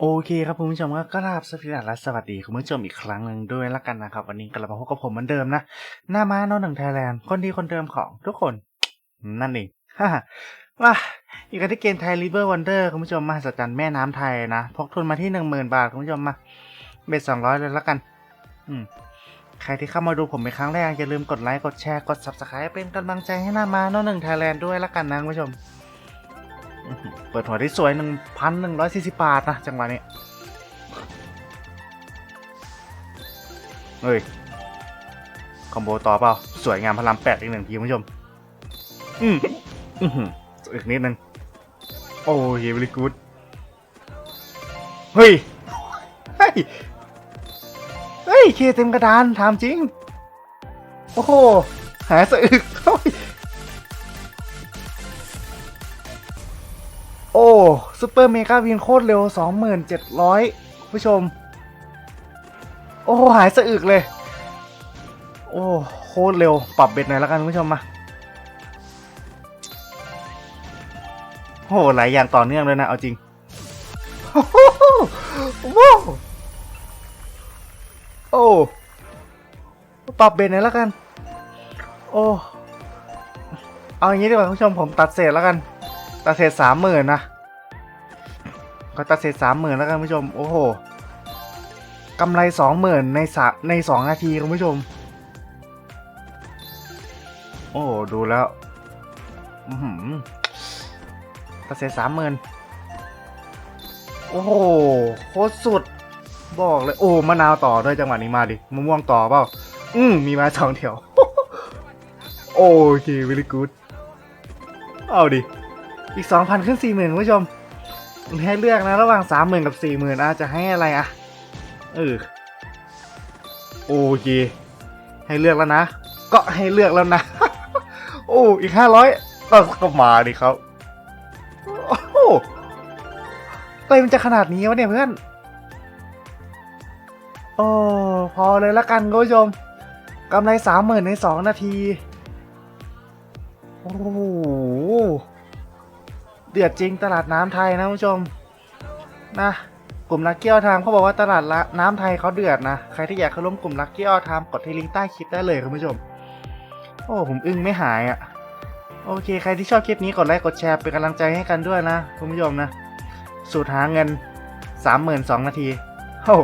โอเคครับคุณผู้ชมก็กราบสวัสดีและสวัสดีคุณผู้ชมอีกครั้งหนึ่งด้วยละกันนะครับ วันนี้กลับมาพบกับผมเหมือนเดิมนะ หน้าม้าโนหนึ่งไทยแลนด์คนดีคนเดิมของทุกคน นั่นเองฮ่าว่าอีกกันที่เกมไทยริเวอร์วันเดอร์คุณผู้ชมมาสัจจันแม่น้ำไทยนะพกทุนมาที่หนึ่งหมื่นบาทคุณผู้ชมมาเบ็ดสองร้อยเลยละกัน อืมใครที่เข้ามาดูผมเป็นครั้งแรกอย่าลืมกดไลค์กดแชร์กด subscribe เป็นกำลังใจให้หน้าม้าโนหนึ่งไทยแลนด์ด้วยละกันนะคุณผู้ชม เปิดหัวที่สวยหนึ่งพันหนึ่งร้อยสี่สิบบาทนะจังหวะนี้ เฮ้ย คอมโบต่อเปล่า สวยงามพลังแปดอีกหนึ่งทีคุณผู้ชม อืมอือหืออีกนิดนึง โอ้ยเวลิกูดเฮ้ย เฮ้ย เฮ้ย เคเต็มกระดานถามจริง โอ้โห หาสะอึกเฮ้ย โอ้ซูเปอร์เมกาวินโคตรเร็ว 2700 ผู้ชม โอ้หายสะอึกเลย โอ้โคตรเร็ว ปรับเบ็ดหน่อยแล้วกันผู้ชมมาโอ้หลายอย่างต่อเนื่องเลยนะ เอาจริงโอ้โหโอ้โหโอ้ปรับเบ็ดหน่อยแล้วกัน โอ้เอาอย่างนี้ดีกว่าผู้ชมผมตัดเศษแล้วกัน ตัดเศษสามหมื่นนะก็ตัดเศษสามหมื่นแล้วกันคุณผู้ชม โอ้โหกำไรสองหมื่นในสาในสองนาทีคุณผู้ชม โอ้ ดูแล้วหือตัดเศษสามหมื่นโอ้โหโคตรสุด บอกเลย โอ้มะนาวต่อด้วยจังหวะนี้มาดิมะม่วงต่อเปล่า อืมมีมาสองแถวโอเค very good เอาดิ อีกสองพันขึ้นสี่หมื่นคุณผู้ชมมีให้เลือกนะระหว่างสามหมื่นกับสี่หมื่นอาจจะให้อะไรอะเออโอเคให้เลือกแล้วนะ ก็ให้เลือกแล้วนะ โอ้อีกห้าร้อยก็ก็มาดิครับโอ้โหเฮ้ยมันจะขนาดนี้วะเนี่ยเพื่อน โอ้พอเลยละกันคุณผู้ชมกำไรสามหมื่นในสองนาที โอ้โห เดือดจริงตลาดน้ำไทยนะคุณผู้ชมนะกลุ่มลักเกี้ยวไทม์เขาบอกว่าตลาดละน้ำไทยเขาเดือดนะใครที่อยากเข้าร่วมกลุ่มลักเกี้ยวไทม์กดที่ลิงก์ใต้คลิปได้เลยคุณผู้ชม โอ้ผมอึ้งไม่หายอะ่ะโอเค ใครที่ชอบคลิปนี้กดไลค์กดแชร์เป็นกำลังใจให้กันด้วยนะคุณผู้ชมนะ สูตรหาเงินสามหมื่นสองนาทีโอ้โห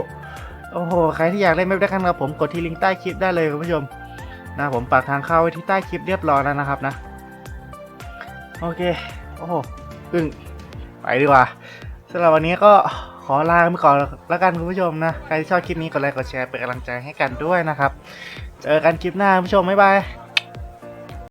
โอ้โหใครที่อยากเล่นไม่ได้กันกับผมกดที่ลิงก์ใต้คลิปได้เลยคุณผู้ชมนะผมปักทางเข้าไว้ที่ใต้คลิปเรียบร้อยแล้วนะครับนะ โอเค โอ้โห ซึ่งไปดีกว่าสำหรับวันนี้ก็ขอลาไปก่อนแล้วกันคุณผู้ชมนะ ใครที่ชอบคลิปนี้กดไลค์กดแชร์เป็นกำลังใจให้กันด้วยนะครับ เจอกันคลิปหน้าคุณผู้ชมบ๊ายบาย